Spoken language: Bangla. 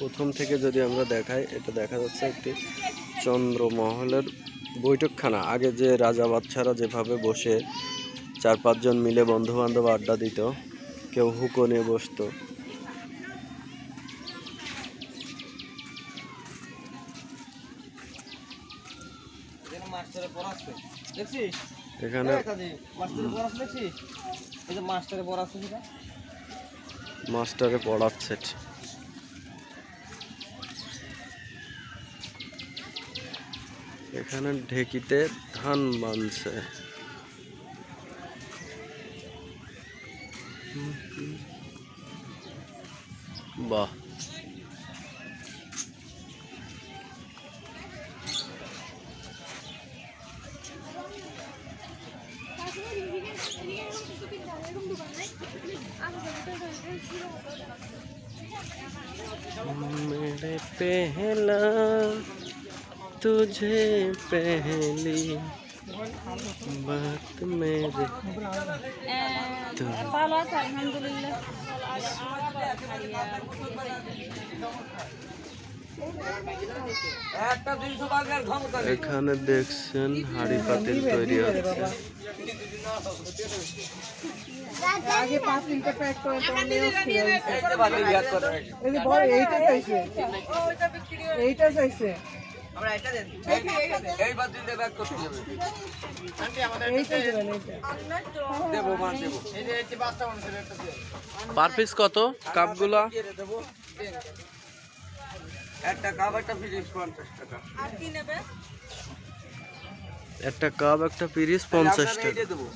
প্রথম থেকে যদি আমরা দেখাই এটা দেখা যাচ্ছে একটি চন্দ্রমহলের বৈঠকখানা। আগে যে রাজা বাচ্চারা যেভাবে বসে চার পাঁচজন মিলে বন্ধু বান্ধব আড্ডা দিত কেউ হুকো নিয়ে বসতো। এখানে মাস্টারে পড়াচ্ছে দেখছিস এখানে এই কাজী, মাস্টারে পড়াচ্ছে দেখছিস এই যে মাস্টারে পড়াচ্ছে সেটা মাস্টারে পড়াচ্ছে এখানে ঢেকিতে ধান বানছে বাহ मेरे पहला तुझे पहली बात मेरे ভালো আছে আলহামদুলিল্লাহ একটা দুইশো টাকার ক্ষমতা নেই। এখানে দেখছেন হাড়ি পাতিল তৈরি হচ্ছে আগে পাঁচ মিনিটে প্যাক করে তো আমি অস্থির হয়েছি। এই যে বাকি বিয়ার করে। এই যে বড় এইটা চাইছে এইটা চাইছে এই বাদ ব্যাক করতে হবে এইটা দেবেন এইটা দেবো মা দেবো। পার পিস কত কাপগুলা? দেবো একটা কাপ একটা ফিরিস পঞ্চাশ টাকা। একটা কাপ একটা পিরিস পঞ্চাশ আপনারা টাকা। এইটা দেবো।